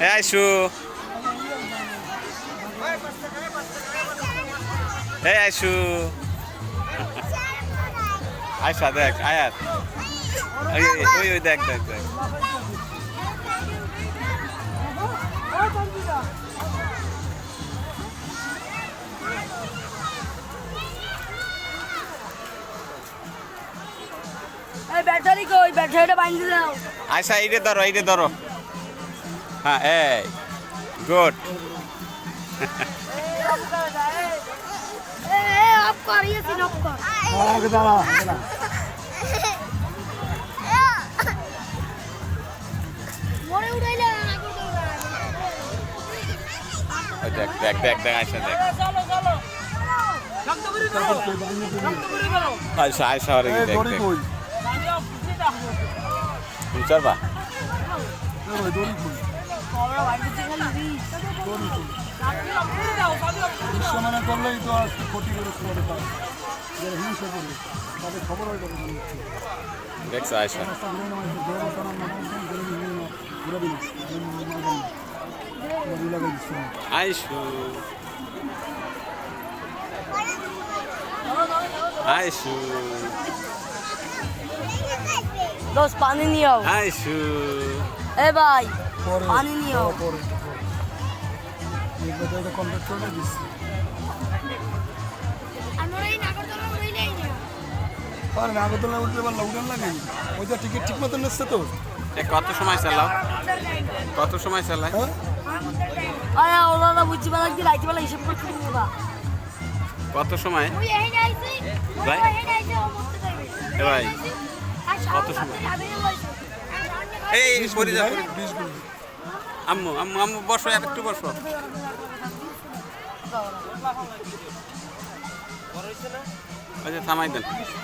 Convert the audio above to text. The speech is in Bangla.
এ আইসু। এ আইসু। আয়সা দেখ আয়াত। ওই ওই- দেখ দেখ দেখ। এই ব্যাটারি কই? ব্যাটারিটা বাইন্ধে দাও। আয়সা এইটে ধরো এইটে ধরো। হ্যাঁ এই গুড। দেখ দেখ দেখ দেখ আয়সা দেখ। আয়সা আয়সা এই দেখ দেখ। কই? তুমি বিশ্বমানে করলেই তো কোটি করে শুয়ারে পায়। যারা হিংসা করবে, তাদের খবর হয়ে আয়সা পানি নিও এ ভাই। পরে, পানি নিও। পরে, কথাটা করে দিচ্ছি। আর নাগরদোলা উঠতে পারলা, উঠান লাগে। ওইটা টিকিট ঠিক মতন নিচ্ছে তো? এ কত সময় চালাও কত সময় চালায়? হ্যাঁ? আরে ওরা বুঝছি বেলা কি রাইতে বেলা হিসাব করে শুরু কত সময়? ভাই? ভাই, কত সময়? এই বিশ মিনিট। আম্মু আম্মু আম্মু বসো একটু বসো। ওই যে থামাই দেন।